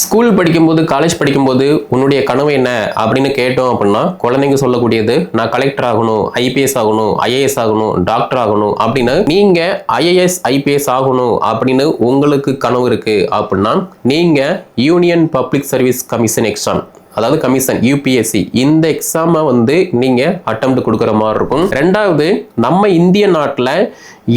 School படிக்கும்போது college படிக்கும்போது உன்னுடைய கனவு என்ன அப்படின்னு கேட்டோம் அப்படின்னா குழந்தைங்க சொல்லக்கூடியது நான் கலெக்டர் ஆகணும் ஐபிஎஸ் ஆகணும் ஐஏஎஸ் ஆகணும் டாக்டர் ஆகணும் அப்படின்னு நீங்க ஐஏஎஸ் ஐபிஎஸ் ஆகணும் அப்படின்னு உங்களுக்கு கனவு இருக்கு அப்படின்னா நீங்க union public service commission exam அதாவது கமிஷன் யூபிஎஸ்சி இந்த எக்ஸாமை வந்து நீங்கள் அட்டம் கொடுக்குற மாதிரி இருக்கும். ரெண்டாவது நம்ம இந்திய நாட்டில்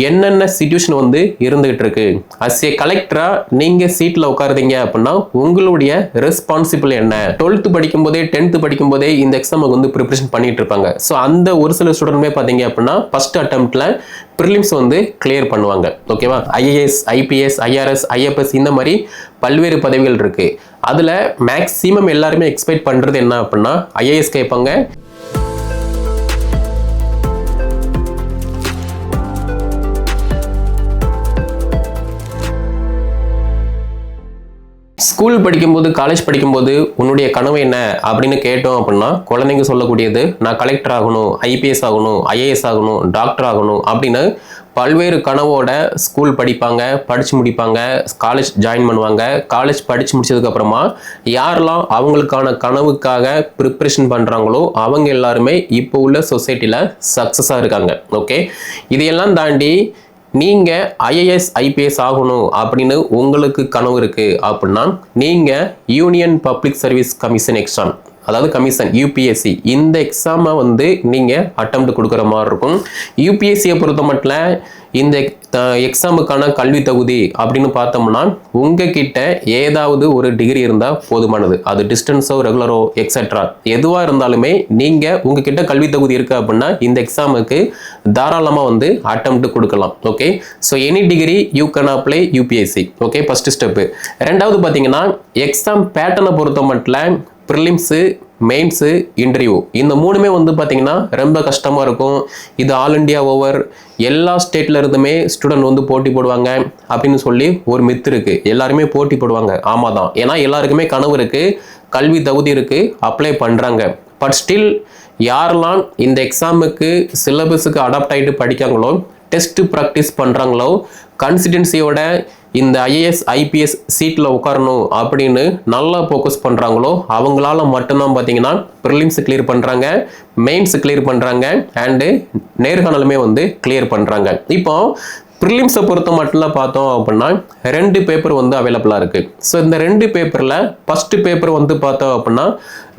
என்னென்ன சுச்சுவேஷன் வந்து இருந்துகிட்டு இருக்கு அஸ் ஏ கலெக்டரா நீங்க சீட்ல உட்காருதீங்க அப்படின்னா உங்களுடைய ரெஸ்பான்சிபிள் என்ன? டுவெல்த் படிக்கும் போதே டென்த் படிக்கும் போதே இந்த எக்ஸாமுக்கு வந்து ப்ரிப்பரேஷன் பண்ணிட்டு இருப்பாங்க. ஸோ அந்த ஒரு சில ஸ்டூடெண்ட்மே பார்த்தீங்க அப்படின்னா ஃபர்ஸ்ட் அட்டம்ப்ட்ல ப்ரிலிம்ஸ் வந்து கிளியர் பண்ணுவாங்க. ஓகேவா ஐஏஎஸ் ஐபிஎஸ் ஐஆர்எஸ் ஐஎஃப்எஸ் இந்த மாதிரி பல்வேறு பதவிகள் இருக்குது அதில் மேக்ஸிமம் எல்லாருமே எக்ஸ்பெக்ட் பண்ணுறது என்ன அப்படின்னா ஐஏஎஸ் கேட்பாங்க. ஸ்கூல் படிக்கும்போது காலேஜ் படிக்கும்போது உன்னுடைய கனவு என்ன? அப்படின்னு கேட்டோம் அப்படின்னா குழந்தைங்க சொல்லக்கூடியது நான் கலெக்டர் ஆகணும் ஐபிஎஸ் ஆகணும் ஐஏஎஸ் ஆகணும் டாக்டர் ஆகணும் அப்படின்னு பல்வேறு கனவோட ஸ்கூல் படிப்பாங்க படித்து முடிப்பாங்க காலேஜ் ஜாயின் பண்ணுவாங்க. காலேஜ் படித்து முடிச்சதுக்கப்புறமா யாரெல்லாம் அவங்களுக்கான கனவுக்காக ப்ரிப்ரேஷன் பண்ணுறாங்களோ அவங்க எல்லாருமே இப்போ உள்ள சொசைட்டியில் சக்ஸஸாக இருக்காங்க. ஓகே இதையெல்லாம் தாண்டி நீங்கள் ஐஏஎஸ் ஐபிஎஸ் ஆகணும் அப்படின்னு உங்களுக்கு கனவு இருக்குது அப்படின்னா நீங்கள் union public service commission exam அதாவது கமிஷன் யூபிஎஸ்சி இந்த எக்ஸாமை வந்து நீங்கள் அட்டம் கொடுக்குற மாதிரி இருக்கும். யூபிஎஸ்சியை பொறுத்த மட்டும் இந்த எக்ஸாமுக்கான கல்வி தகுதி அப்படின்னு பார்த்தோம்னா உங்ககிட்ட ஏதாவது ஒரு டிகிரி இருந்தால் போதுமானது. அது டிஸ்டன்ஸோ ரெகுலரோ எக்ஸட்ரா எதுவாக இருந்தாலுமே நீங்கள் உங்ககிட்ட கல்வி தகுதி இருக்குது அப்படின்னா இந்த எக்ஸாமுக்கு தாராளமாக வந்து அட்டம்ப்ட் கொடுக்கலாம். Okay so any degree you can apply UPSC okay first step ரெண்டாவது பார்த்தீங்கன்னா எக்ஸாம் பேட்டர்னை பொறுத்த மட்டும் ப்ரிலிம்ஸு மெயின்ஸு இன்டர்வியூ. இந்த மூணுமே வந்து பார்த்திங்கன்னா ரொம்ப கஷ்டமாக இருக்கும். இது ஆல் இண்டியா ஓவர். எல்லா ஸ்டேட்டில் இருந்துமே ஸ்டூடெண்ட் வந்து போட்டி போடுவாங்க அப்படின்னு சொல்லி ஒரு மித்து இருக்குது எல்லாருமே போட்டி போடுவாங்க. ஆமாம் தான். ஏன்னா எல்லாருக்குமே கனவு இருக்குது கல்வி தகுதி இருக்குது அப்ளை பண்ணுறாங்க பட் ஸ்டில் யாரெல்லாம் இந்த எக்ஸாமுக்கு சிலபஸுக்கு அடாப்ட் ஆகிட்டு படிக்காங்களோ டெஸ்ட்டு ப்ராக்டிஸ் பண்ணுறாங்களோ கன்சிடென்சியோட இந்த ஐஏஎஸ் ஐபிஎஸ் சீட்டில் உட்காரணும் அப்படின்னு நல்லா ஃபோக்கஸ் பண்ணுறாங்களோ அவங்களால மட்டும்தான் பார்த்தீங்கன்னா ப்ரிலிம்ஸ் கிளியர் பண்ணுறாங்க மெயின்ஸ் கிளியர் பண்ணுறாங்க அண்டு நேர்காணலுமே வந்து கிளியர் பண்ணுறாங்க இப்போ ப்ரிலிம்ஸை பொறுத்த மட்டும்லாம் பார்த்தோம் அப்படின்னா ரெண்டு பேப்பர் வந்து அவைலபிளாக இருக்குது ஸோ இந்த ரெண்டு பேப்பரில் ஃபஸ்ட்டு பேப்பர் வந்து பார்த்தோம் அப்படின்னா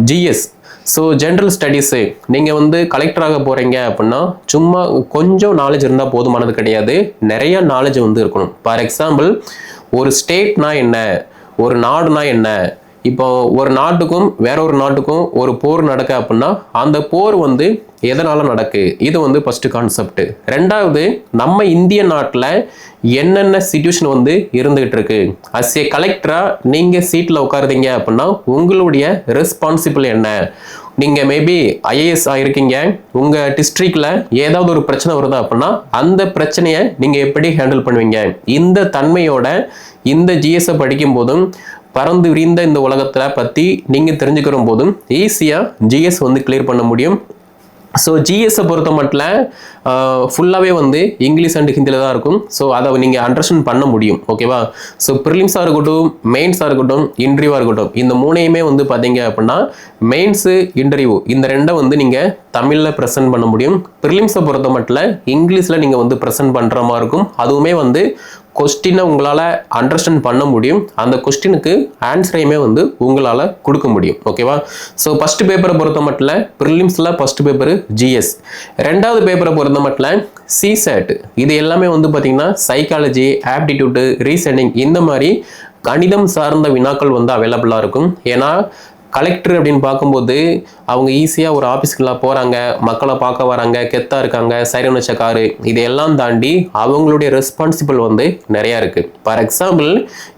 ஜிஎஸ் ஸோ ஜென்ரல் ஸ்டடீஸு நீங்கள் வந்து கலெக்டராக போகிறீங்க அப்படின்னா சும்மா கொஞ்சம் நாலேஜ் இருந்தால் போதுமானது கிடையாது. நிறைய நாலேஜ் வந்து இருக்கணும். ஃபார் எக்ஸாம்பிள் ஒரு ஸ்டேட்னா என்ன? ஒரு நாடுனா என்ன? இப்போ ஒரு நாட்டுக்கும் வேற ஒரு நாட்டுக்கும் ஒரு போர் நடக்க அப்படின்னா அந்த போர் வந்து எதனால் நடக்கு? இது வந்து ஃபஸ்ட்டு கான்செப்ட் ரெண்டாவது நம்ம இந்திய நாட்டில் என்னென்ன சுச்சுவேஷன் வந்து இருந்துகிட்டு இருக்கு? அஸ் ஏ கலெக்டராக நீங்கள் சீட்டில் உட்காருதீங்க அப்படின்னா உங்களுடைய ரெஸ்பான்சிபிள் என்ன? நீங்கள் மேபி ஐஏஎஸ் ஆகிருக்கீங்க உங்கள் டிஸ்ட்ரிக்டில் ஏதாவது ஒரு பிரச்சனை வருது அப்படின்னா அந்த பிரச்சனையை நீங்கள் எப்படி ஹேண்டில் பண்ணுவீங்க? இந்த தன்மையோட இந்த ஜிஎஸ்ஸை படிக்கும் போதும் பறந்து விரிந்த இந்த உலகத்தில் பற்றி நீங்கள் தெரிஞ்சுக்கிற போதும் ஈஸியாக ஜிஎஸ் வந்து கிளியர் பண்ண முடியும். ஸோ ஜிஎஸ்ஸை பொறுத்த மட்டும் ஃபுல்லாகவே வந்து இங்கிலீஷ் அண்ட் ஹிந்தியில் தான் இருக்கும். ஸோ அதை நீங்கள் அண்டர்ஸ்டாண்ட் பண்ண முடியும். ஓகேவா ஸோ ப்ரிலிம்ஸாக இருக்கட்டும் மெயின்ஸாக இருக்கட்டும் இன்டர்வியூவாக இருக்கட்டும் இந்த மூணையுமே வந்து பார்த்தீங்க அப்படின்னா மெயின்ஸு இன்டர்வியூ இந்த ரெண்டை வந்து நீங்கள் தமிழில் ப்ரெசென்ட் பண்ண முடியும். ப்ரிலிம்ஸை பொறுத்த மட்டும் இங்கிலீஷில் நீங்கள் வந்து ப்ரெசென்ட் பண்ணுற மாதிரி இருக்கும். அதுவுமே வந்து கொஸ்டினை உங்களால் அண்டர்ஸ்டாண்ட் பண்ண முடியும். அந்த கொஸ்டினுக்கு ஆன்சரையுமே வந்து உங்களால் கொடுக்க முடியும். ஓகேவா ஸோ ஃபர்ஸ்ட் பேப்பரை பொறுத்த மட்டும் ப்ரிலிம்ஸில் ஃபர்ஸ்ட் பேப்பர் ஜிஎஸ் ரெண்டாவது பேப்பரை பொறுத்த மட்டும் சிசேட் இது எல்லாமே வந்து பார்த்திங்கன்னா சைக்காலஜி ஆப்டிடியூட்டு ரீசனிங் இந்த மாதிரி கணிதம் சார்ந்த வினாக்கள் வந்து அவைலபிளாக இருக்கும். ஏன்னா கலெக்டர் அப்படின்னு பார்க்கும்போது அவங்க ஈஸியாக ஒரு ஆஃபீஸ்க்குலாம் போகிறாங்க மக்களை பார்க்க வராங்க கெத்தாக இருக்காங்க சைரன் வச்ச காரு இதையெல்லாம் தாண்டி அவங்களுடைய ரெஸ்பான்சிபிள் வந்து நிறையா இருக்குது ஃபார் எக்ஸாம்பிள்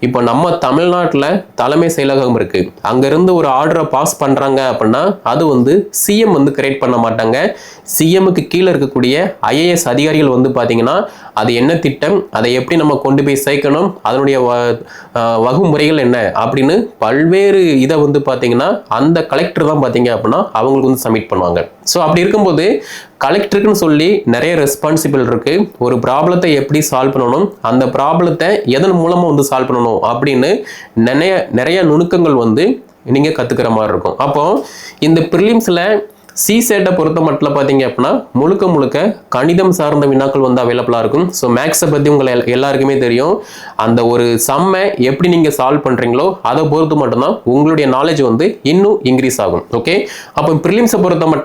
இப்போ நம்ம தமிழ்நாட்டில் தலைமை செயலகம் இருக்குது அங்கேருந்து ஒரு ஆர்டரை பாஸ் பண்ணுறாங்க அப்படின்னா அது வந்து சிஎம் வந்து கிரியேட் பண்ண மாட்டாங்க. சிஎம்முக்கு கீழே இருக்கக்கூடிய ஐஏஎஸ் அதிகாரிகள் வந்து பார்த்தீங்கன்னா அது என்ன திட்டம் அதை எப்படி நம்ம கொண்டு போய் சேர்க்கணும் அதனுடைய வ- வகுமுறைகள் என்ன அப்படின்னு பல்வேறு இதை வந்து பார்த்தீங்கன்னா அப்படின்னா அந்த கலெக்டர் தான் பார்த்தீங்க அப்படின்னா அவங்களுக்கு வந்து சப்மிட் பண்ணுவாங்க. ஸோ அப்படி இருக்கும்போது கலெக்டருக்குன்னு சொல்லி நிறைய ரெஸ்பான்சிபிள் இருக்குது ஒரு ப்ராப்ளத்தை எப்படி சால்வ் பண்ணணும் அந்த ப்ராப்ளத்தை எதன் மூலமாக வந்து சால்வ் பண்ணணும் அப்படின்னு நிறைய நிறைய நுணுக்கங்கள் வந்து நீங்கள் கற்றுக்கிற மாதிரி இருக்கும். அப்போ இந்த ப்ரிலிம்ஸில் சி சேட்டை பொறுத்த மட்டும் பார்த்தீங்க அப்படின்னா முழுக்க முழுக்க கணிதம் சார்ந்த வினாக்கள் வந்து அவைலபிளாக இருக்கும். ஸோ மேக்ஸை பற்றி உங்களை எல்லாருக்குமே தெரியும். அந்த ஒரு சம்மை எப்படி நீங்கள் சால்வ் பண்ணுறீங்களோ அதை பொறுத்து மட்டும்தான் உங்களுடைய நாலேஜ் வந்து இன்னும் இன்க்ரீஸ் ஆகும். ஓகே அப்போ ப்ரிலிம்ஸை பொறுத்த மட்டும்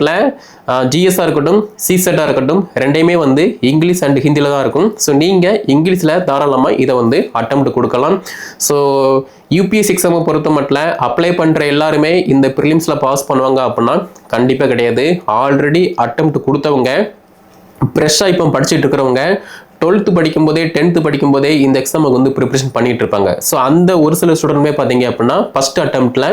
ஜிஎஸ்ஸாக இருக்கட்டும் சிசெட்டாக இருக்கட்டும் ரெண்டையுமே வந்து இங்கிலீஷ் அண்ட் ஹிந்தியில் தான் இருக்கும். ஸோ நீங்கள் இங்கிலீஷில் தாராளமாக இதை வந்து அட்டம் கொடுக்கலாம். ஸோ யூபிஎஸ் எக்ஸாமை பொறுத்த மட்டும் அப்ளை பண்ணுற எல்லாருமே இந்த ப்ரிலிம்ஸில் பாஸ் பண்ணுவாங்க அப்படின்னா கண்டிப்பாக கிடையாது. ஆல்ரெடி அட்டம் கொடுத்தவங்க ஃப்ரெஷ்ஷாக இப்போ படிச்சுட்டு இருக்கிறவங்க டுவெல்த்து படிக்கும்போதே டென்த்து படிக்கும்போதே இந்த எக்ஸாமுக்கு வந்து ப்ரிப்ரேஷன் பண்ணிட்டு இருப்பாங்க. ஸோ அந்த ஒரு சில ஸ்டூடெண்ட்மே பார்த்தீங்க அப்படின்னா ஃபர்ஸ்ட் அட்டம்ப்டில்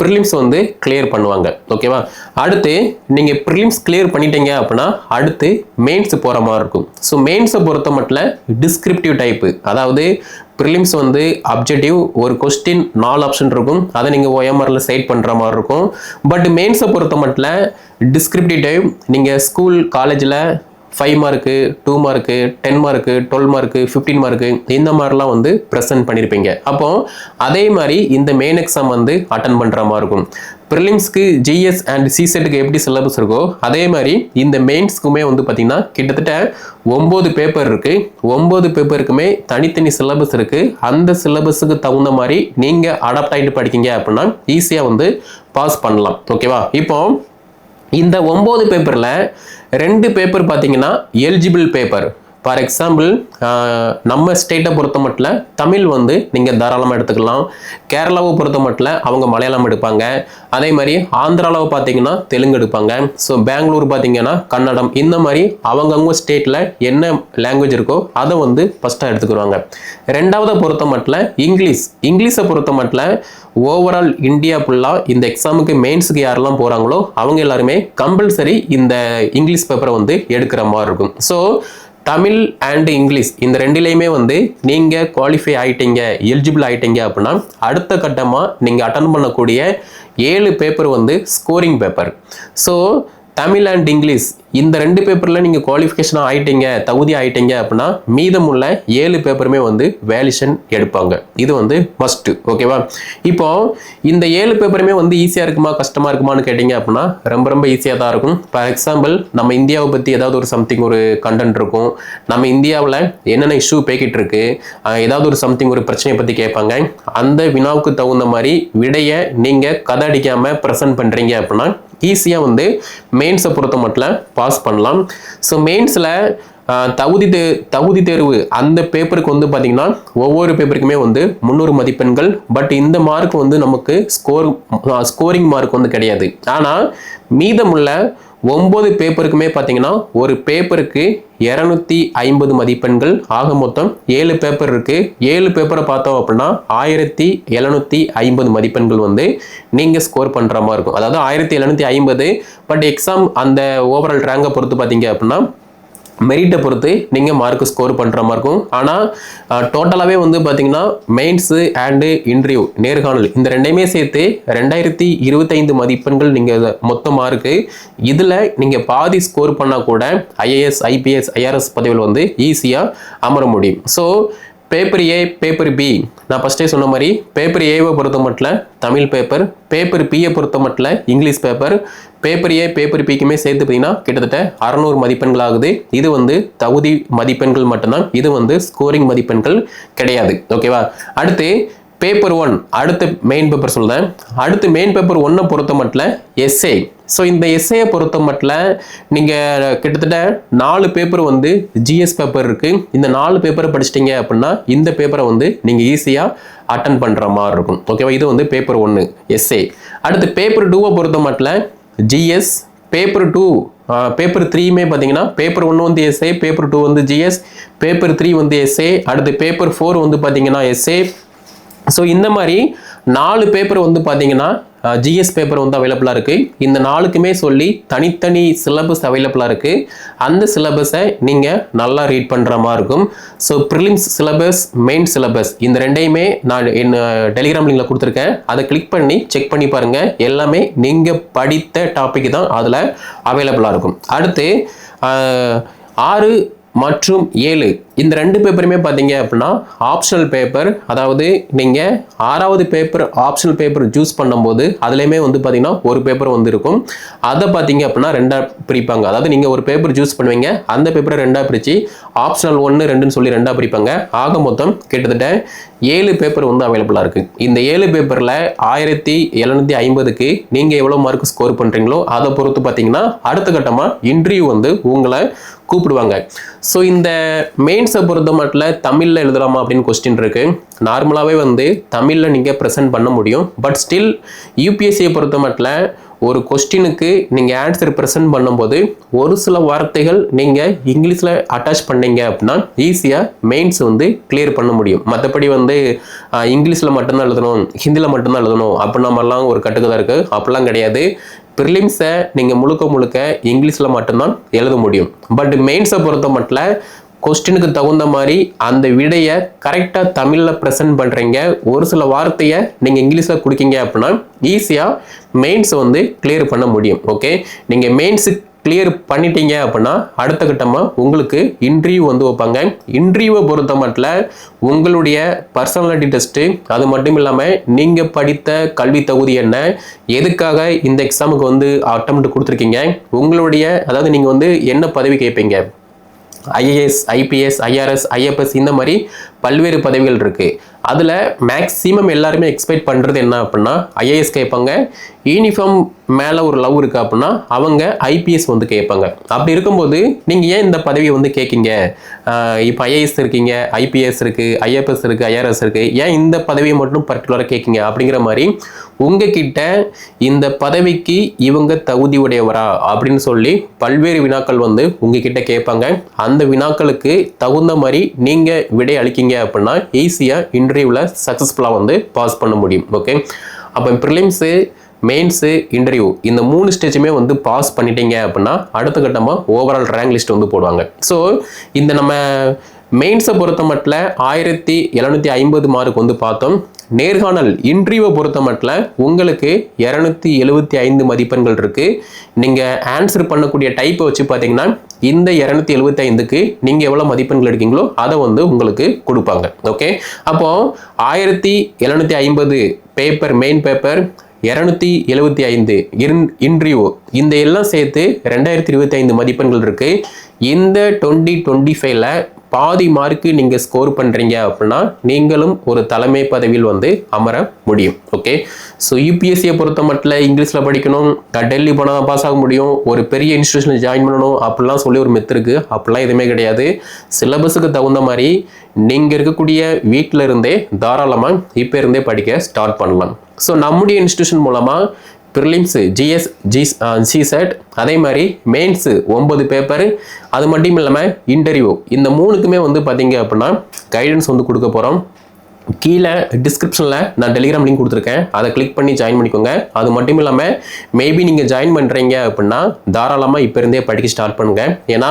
ப்ரிலிம்ஸ் வந்து கிளியர் பண்ணுவாங்க. ஓகேவா அடுத்து நீங்கள் ப்ரிலிம்ஸ் கிளியர் பண்ணிட்டீங்க அப்படின்னா அடுத்து மெயின்ஸ் போகிற மாதிரி இருக்கும். ஸோ மெயின்ஸை பொறுத்த மட்டும் டிஸ்கிரிப்டிவ் டைப்பு அதாவது ப்ரிலிம்ஸ் வந்து அப்ஜெக்டிவ் ஒரு கொஸ்டின் நாலு ஆப்ஷன் இருக்கும். அதை நீங்கள் ஓஎம்ஆரில் சைட் பண்ணுற மாதிரி இருக்கும். பட் மெயின்ஸை பொறுத்த மட்டும் டிஸ்கிரிப்டிவ் டைப் நீங்கள் ஸ்கூல் காலேஜில் five mark two mark ten mark twelve mark fifteen mark இந்த மாதிரிலாம் வந்து ப்ரெசென்ட் பண்ணியிருப்பீங்க அப்போ அதே மாதிரி இந்த மெயின் எக்ஸாம் வந்து அட்டன் பண்ணுற மாதிரி இருக்கும். ப்ரிலிம்ஸ்க்கு ஜிஎஸ் அண்ட் சிசெட்டுக்கு எப்படி சிலபஸ் இருக்கோ அதே மாதிரி இந்த மெயின்ஸ்க்குமே வந்து பார்த்திங்கன்னா கிட்டத்தட்ட ஒம்பது பேப்பர் இருக்குது ஒம்பது பேப்பருக்குமே தனித்தனி சிலபஸ் இருக்குது அந்த சிலபஸுக்கு தகுந்த மாதிரி நீங்கள் அடாப்ட் ஆகிட்டு படிக்கிங்க அப்படின்னா ஈஸியாக வந்து பாஸ் பண்ணலாம். ஓகேவா இப்போ இந்த ஒம்பது பேப்பரில் ரெண்டு பேப்பர் பார்த்தீங்கன்னா எலிஜிபிள் பேப்பர் ஃபார் எக்ஸாம்பிள் நம்ம ஸ்டேட்டை பொறுத்த மட்டும் தமிழ் வந்து நீங்கள் தாராளமாக எடுத்துக்கலாம். கேரளாவை பொறுத்த மட்டும் அவங்க மலையாளம் எடுப்பாங்க. அதே மாதிரி ஆந்திராவில் பார்த்தீங்கன்னா தெலுங்கு எடுப்பாங்க. ஸோ பெங்களூர் பார்த்தீங்கன்னா கன்னடம். இந்த மாதிரி அவங்கவுங்க ஸ்டேட்டில் என்ன லாங்குவேஜ் இருக்கோ அதை வந்து ஃபஸ்ட்டாக எடுத்துக்கிடுவாங்க ரெண்டாவதை பொறுத்த மட்டும் இங்கிலீஷ். இங்கிலீஷை பொறுத்த மட்டும் ஓவரால் இந்தியா ஃபுல்லாக இந்த எக்ஸாமுக்கு மெயின்ஸுக்கு யாரெல்லாம் போகிறாங்களோ அவங்க எல்லாருமே கம்பல்சரி இந்த இங்கிலீஷ் பேப்பரை வந்து எடுக்கிற மாதிரி இருக்கும். ஸோ தமிழ் அண்டு இங்கிலீஷ் இந்த ரெண்டுலேயுமே வந்து நீங்கள் குவாலிஃபை ஆகிட்டீங்க எலிஜிபிள் ஆகிட்டீங்க அப்படின்னா அடுத்த கட்டமாக நீங்கள் அட்டன் பண்ணக்கூடிய ஏழு பேப்பர் வந்து scoring paper so Tamil and English இந்த ரெண்டு பேப்பரில் நீங்கள் குவாலிஃபிகேஷன் ஆகிட்டீங்க தகுதி ஆகிட்டீங்க அப்படின்னா மீதமுள்ள ஏழு பேப்பருமே வந்து வேலிஷன் எடுப்பாங்க. இது வந்து மஸ்ட்டு ஓகேவா இப்போ இந்த ஏழு பேப்பருமே வந்து ஈஸியாக இருக்குமா கஷ்டமாக இருக்குமான்னு கேட்டிங்க அப்படின்னா ரொம்ப ரொம்ப ஈஸியாக தான் இருக்கும். ஃபார் எக்ஸாம்பிள் நம்ம இந்தியாவை பற்றி ஏதாவது ஒரு சம்திங் ஒரு கண்டென்ட் இருக்கும். நம்ம இந்தியாவில் என்னென்ன இஷ்யூ பேக்கிட்டு இருக்கு ஏதாவது ஒரு சம்திங் ஒரு பிரச்சனையை பற்றி கேட்பாங்க. அந்த வினாவுக்கு தகுந்த மாதிரி விடையை நீங்கள் கதை அடிக்காமல் ப்ரெசென்ட் பண்ணுறீங்க அப்படின்னா ஈஸியாக வந்து மெயின்ஸை பொறுத்த மட்டும் பாஸ் பண்ணலாம். ஸோ மெயின்ஸில் தகுதி தே தகுதி தேர்வு அந்த பேப்பருக்கு வந்து பார்த்திங்கன்னா ஒவ்வொரு பேப்பருக்குமே வந்து முந்நூறு மதிப்பெண்கள். பட் இந்த மார்க் வந்து நமக்கு ஸ்கோர் ஸ்கோரிங் மார்க் வந்து கிடையாது. ஆனால் மீதமுள்ள ஒம்பது பேப்பருக்குமே பார்த்தீங்கன்னா ஒரு பேப்பருக்கு இரநூத்தி ஐம்பது மதிப்பெண்கள். ஆக மொத்தம் ஏழு பேப்பர் இருக்குது ஏழு பேப்பரை பார்த்தோம் அப்படின்னா ஆயிரத்தி எழுநூற்றி ஐம்பது மதிப்பெண்கள் வந்து நீங்கள் ஸ்கோர் பண்ணுற மாதிரி இருக்கும். அதாவது ஆயிரத்தி எழுநூற்றி ஐம்பது பட் எக்ஸாம் அந்த ஓவரால் ரேங்கை பொறுத்து பார்த்தீங்க அப்படின்னா மெரிட்டை பொறுத்து நீங்கள் மார்க் ஸ்கோர் பண்ணுற மாதிரி இருக்கும். ஆனால் டோட்டலாகவே வந்து பார்த்தீங்கன்னா மெயின்ஸு அண்டு இன்டர்வியூ நேர்காணல் இந்த ரெண்டையுமே சேர்த்து ரெண்டாயிரத்தி இருபத்தைந்து மதிப்பெண்கள் நீங்கள் மொத்த மார்க்கு இதில் நீங்கள் பாதி ஸ்கோர் பண்ணால் கூட ஐஏஎஸ் ஐபிஎஸ் ஐஆர்எஸ் பதவியில் வந்து ஈஸியாக அமர முடியும். So paper A paper B நான் ஃபஸ்ட்டே சொன்ன மாதிரி பேப்பர் ஏவை பொறுத்த மட்டும் தமிழ் பேப்பர் பேப்பர் பியை பொறுத்த மட்டும் English paper paper A paper பிக்குமே சேர்த்து பார்த்தீங்கன்னா கிட்டத்தட்ட அறநூறு மதிப்பெண்கள் ஆகுது. இது வந்து தகுதி மதிப்பெண்கள் மட்டும்தான். இது வந்து ஸ்கோரிங் மதிப்பெண்கள் கிடையாது. ஓகேவா அடுத்து பேப்பர் ஒன் அடுத்த மெயின் பேப்பர் சொல்கிறேன் அடுத்து மெயின் பேப்பர் ஒன்னை பொறுத்த மட்டும் எஸ்ஏ ஸோ இந்த எஸ்ஏயை பொறுத்த மட்டும் நீங்கள் கிட்டத்தட்ட நாலு பேப்பர் வந்து ஜிஎஸ் பேப்பர் இருக்குது இந்த நாலு பேப்பரை படிச்சிட்டிங்க அப்படின்னா இந்த பேப்பரை வந்து நீங்கள் ஈஸியாக அட்டன் பண்ணுற மாதிரி இருக்கும். ஓகேவா இது வந்து பேப்பர் ஒன்று எஸ்ஏ அடுத்து பேப்பர் டூவை பொறுத்த மட்டும் ஜிஎஸ் பேப்பர் டூ பேப்பர் த்ரீயுமே பார்த்தீங்கன்னா பேப்பர் ஒன்று வந்து எஸ்ஏ பேப்பர் டூ வந்து ஜிஎஸ் பேப்பர் த்ரீ வந்து எஸ்ஏ அடுத்து பேப்பர் ஃபோர் வந்து பார்த்தீங்கன்னா எஸ்ஏ ஸோ இந்த மாதிரி நாலு பேப்பர் வந்து பார்த்தீங்கன்னா ஜிஎஸ் பேப்பர் வந்து அவைலபிளாக இருக்குது இந்த நாளுக்குமே சொல்லி தனித்தனி சிலபஸ் அவைலபிளாக இருக்குது அந்த சிலபஸை நீங்கள் நல்லா ரீட் பண்ணுற மாதிரி இருக்கும். So prelims syllabus main syllabus இந்த ரெண்டையுமே நான் என் டெலிகிராம் லிங்கில் கொடுத்துருக்கேன். அதை கிளிக் பண்ணி செக் பண்ணி பாருங்கள் எல்லாமே நீங்கள் படித்த டாபிக் தான் அதில் அவைலபிளாக இருக்கும். அடுத்து ஆறு மற்றும் ஏழு. இந்த ரெண்டு பேப்பருமே பார்த்தீங்க அப்படின்னா ஆப்ஷனல் பேப்பர் அதாவது நீங்கள் ஆறாவது பேப்பர் ஆப்ஷனல் பேப்பர் சூஸ் பண்ணும்போது அதுலேயுமே வந்து பார்த்தீங்கன்னா ஒரு பேப்பர் வந்து இருக்கும் அதை பார்த்தீங்க அப்படின்னா ரெண்டாக பிரிப்பாங்க. அதாவது நீங்கள் ஒரு பேப்பர் சூஸ் பண்ணுவீங்க அந்த பேப்பரை ரெண்டாக பிரித்து ஆப்ஷனல் ஒன்று ரெண்டுன்னு சொல்லி ரெண்டாக பிரிப்பாங்க. ஆக மொத்தம் கிட்டத்தட்ட ஏழு பேப்பர் வந்து அவைலபிளாக இருக்குது இந்த ஏழு பேப்பரில் ஆயிரத்தி எழுநூற்றி ஐம்பதுக்கு நீங்கள் எவ்வளோ மார்க் ஸ்கோர் பண்ணுறீங்களோ அதை பொறுத்து பார்த்தீங்கன்னா அடுத்த கட்டமாக இன்டர்வியூ வந்து உங்களை கூப்பிடுவாங்க. ஸோ இந்த மெயின்ஸை பொறுத்த மட்டும் தமிழில் எழுதலாமா அப்படின்னு கொஸ்டின் இருக்குது நார்மலாகவே வந்து தமிழில் நீங்கள் ப்ரெசென்ட் பண்ண முடியும். பட் ஸ்டில் யூபிஎஸ்சியை பொறுத்த மட்டும் ஒரு கொஸ்டினுக்கு நீங்கள் ஆன்சர் ப்ரெசென்ட் பண்ணும்போது ஒரு சில வார்த்தைகள் நீங்கள் இங்கிலீஷில் அட்டாச் பண்ணீங்க அப்படின்னா ஈஸியாக மெயின்ஸ் வந்து கிளியர் பண்ண முடியும். மற்றபடி வந்து இங்கிலீஷில் மட்டும்தான் எழுதணும் ஹிந்தியில் மட்டும்தான் எழுதணும் அப்படின்னா மாதிரிலாம் ஒரு கட்டுக்கதை இருக்குது அப்படிலாம் கிடையாது. ப்ரிலிம்ஸை நீங்கள் முழுக்க முழுக்க இங்கிலீஷில் மட்டும்தான் எழுத முடியும். பட் மெயின்ஸை பொறுத்த மட்டும் கொஸ்டினுக்கு தகுந்த மாதிரி அந்த விடையை கரெக்டாக தமிழில் ப்ரெசென்ட் பண்ணுறீங்க ஒரு சில வார்த்தையை நீங்கள் இங்கிலீஷில் கொடுக்கீங்க அப்படின்னா ஈஸியாக மெயின்ஸை வந்து கிளியர் பண்ண முடியும். ஓகே நீங்கள் மெயின்ஸு கிளியர் பண்ணிட்டீங்க அப்படின்னா அடுத்த கட்டமாக உங்களுக்கு இன்டர்வியூ வந்து வைப்பாங்க. இன்டர்வியூவை பொறுத்த மட்டும் உங்களுடைய பர்சனாலிட்டி டெஸ்ட்டு அது மட்டும் இல்லாமல் நீங்கள் படித்த கல்வி தகுதி என்ன எதுக்காக இந்த எக்ஸாமுக்கு வந்து அட்டம் கொடுத்துருக்கீங்க உங்களுடைய அதாவது நீங்கள் வந்து என்ன பதவி கேட்பீங்க ஐஏஎஸ் ஐபிஎஸ் ஐஆர்எஸ் ஐஎஃப்எஸ் இந்த மாதிரி பல்வேறு பதவிகள் இருக்குது அதில் மேக்ஸிமம் எல்லாருமே எக்ஸ்பெக்ட் பண்ணுறது என்ன அப்படின்னா ஐஏஎஸ் கேட்பாங்க. யூனிஃபார்ம் மேலே ஒரு லவ் இருக்குது அப்படின்னா அவங்க ஐபிஎஸ் வந்து கேட்பாங்க. அப்படி இருக்கும்போது நீங்கள் ஏன் இந்த பதவியை வந்து கேட்கிங்க? இப்போ ஐஏஎஸ் இருக்கீங்க ஐபிஎஸ் இருக்குது ஐஎஃப்எஸ் இருக்குது ஐஆர்எஸ் இருக்குது ஏன் இந்த பதவியை மட்டும் பர்டிகுலராக கேட்கிங்க? அப்படிங்கிற மாதிரி உங்ககிட்ட இந்த பதவிக்கு இவங்க தகுதி உடையவரா? அப்படின்னு சொல்லி பல்வேறு வினாக்கள் வந்து உங்ககிட்ட கேட்பாங்க. அந்த வினாக்களுக்கு தகுந்த மாதிரி நீங்கள் விடை அளிக்கீங்க அப்படின்னா ஈஸியாக இன்டர்வியூவில் சக்ஸஸ்ஃபுல்லாக வந்து பாஸ் பண்ண முடியும். ஓகே அப்போ ப்ரிலிம்ஸு மெயின்ஸு இன்டர்வியூ இந்த மூணு ஸ்டேஜுமே வந்து பாஸ் பண்ணிட்டீங்க அப்படின்னா அடுத்த கட்டமாக ஓவரால் ரேங்க் லிஸ்ட் வந்து போடுவாங்க. ஸோ இந்த நம்ம மெயின்ஸை பொறுத்த மட்டில் ஆயிரத்தி எழுநூற்றி ஐம்பது மார்க் வந்து பார்த்தோம். நேர்காணல் இன்ட்ரிவை பொறுத்த மட்டில் உங்களுக்கு இரநூத்தி எழுபத்தி ஐந்து மதிப்பெண்கள் இருக்குது நீங்கள் ஆன்சர் பண்ணக்கூடிய டைப்பை வச்சு பார்த்தீங்கன்னா இந்த இரநூத்தி எழுபத்தி ஐந்துக்கு நீங்கள் எவ்வளோ மதிப்பெண்கள் எடுக்கீங்களோ அதை வந்து உங்களுக்கு கொடுப்பாங்க. ஓகே அப்போது ஆயிரத்தி எழுநூற்றி ஐம்பது பேப்பர் மெயின் பேப்பர் இரநூத்தி எழுபத்தி ஐந்து இன் இன்டர்வியூ இந்த எல்லாம் சேர்த்து ரெண்டாயிரத்தி இருபத்தி ஐந்து மதிப்பெண்கள் இருக்குது இந்த டுவெண்ட்டி டுவெண்ட்டி ஃபைவ்ல பாதி மார்க்கு நீங்கள் ஸ்கோர் பண்ணுறீங்க அப்படின்னா நீங்களும் ஒரு தலைமை பதவியில் வந்து அமர முடியும் ஓகே ஸோ யூபிஎஸ்சியை பொறுத்த மட்டும் இங்கிலீஷில் படிக்கணும் டெல்லி போனால் தான் பாஸ் ஆக முடியும் ஒரு பெரிய இன்ஸ்டியூஷனில் ஜாயின் பண்ணணும் அப்படிலாம் சொல்லி ஒரு மெத்து இருக்குது அப்படிலாம் எதுவுமே கிடையாது. சிலபஸுக்கு தகுந்த மாதிரி நீங்கள் இருக்கக்கூடிய வீட்டில் இருந்தே தாராளமாக இப்போ இருந்தே படிக்க ஸ்டார்ட் பண்ணலாம். ஸோ நம்முடைய இன்ஸ்டியூஷன் மூலமாக ப்ரிலிம்ஸு ஜிஎஸ் ஜி ஜிசெட் அதே மாதிரி மெயின்ஸு ஒம்பது பேப்பரு அது மட்டும் இல்லாமல் இன்டர்வியூ. இந்த மூணுக்குமே வந்து பார்த்தீங்க அப்படின்னா கைடன்ஸ் வந்து கொடுக்க போகிறோம் கீழே டிஸ்கிரிப்ஷனில் நான் டெலிகிராம் லிங்க் கொடுத்துருக்கேன். அதை கிளிக் பண்ணி ஜாயின் பண்ணிக்கோங்க. அது மட்டும் இல்லாமல் மேபி நீங்கள் ஜாயின் பண்ணுறீங்க அப்படின்னா தாராளமாக இப்போ இருந்தே படிக்க ஸ்டார்ட் பண்ணுங்கள் ஏன்னா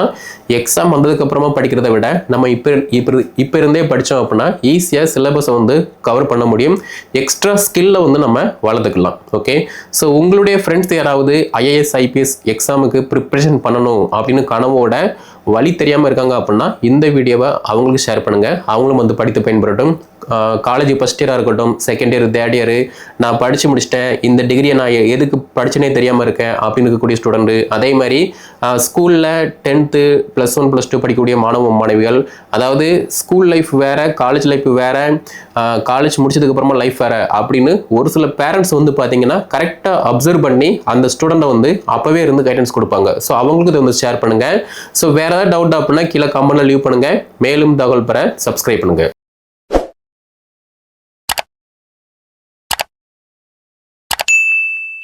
எக்ஸாம் வந்ததுக்கப்புறமா படிக்கிறத விட நம்ம இப்போ இப்போ இப்போ இருந்தே படித்தோம் அப்படின்னா ஈஸியாக சிலபஸை வந்து கவர் பண்ண முடியும். எக்ஸ்ட்ரா ஸ்கில்லை வந்து நம்ம வளர்த்துக்கலாம். ஓகே ஸோ உங்களுடைய ஃப்ரெண்ட்ஸ் யாராவது ஐஏஎஸ் ஐபிஎஸ் எக்ஸாமுக்கு ப்ரிப்ரேஷன் பண்ணணும் அப்படின்னு கனவோட வழி தெரியாமல் இருக்காங்க அப்படின்னா இந்த வீடியோவை அவங்களுக்கு ஷேர் பண்ணுங்கள் அவங்களும் வந்து படித்து பயன்படட்டும் காலேஜ் ஃபஸ்ட் இயராக இருக்கட்டும் செகண்ட் இயர் தேர்ட் இயர் நான் படித்து முடிச்சிட்டேன். இந்த டிகிரியை நான் எதுக்கு படிச்சுனே தெரியாமல் இருக்கேன் அப்படின்னு இருக்கக்கூடிய ஸ்டூடெண்ட்டு அதே மாதிரி ஸ்கூலில் tenth plus one plus two படிக்கக்கூடிய மாணவ மாணவிகள் அதாவது ஸ்கூல் லைஃப் வேறு காலேஜ் லைஃப் வேறு காலேஜ் முடிச்சதுக்கப்புறமா லைஃப் வேறு அப்படின்னு ஒரு சில பேரண்ட்ஸ் வந்து பார்த்தீங்கன்னா கரெக்டாக அப்சர்வ் பண்ணி அந்த ஸ்டூடெண்ட்டை வந்து அப்போவே இருந்து கைடன்ஸ் கொடுப்பாங்க. ஸோ அவங்களுக்கு இதை வந்து ஷேர் பண்ணுங்கள் ஸோ வேறு வேறு ஏதாவது டவுட் அப்படின்னா கீழே கமெண்ட்டில் லீவ் பண்ணுங்கள் மேலும் தகவல் பெற சப்ஸ்கிரைப் பண்ணுங்கள்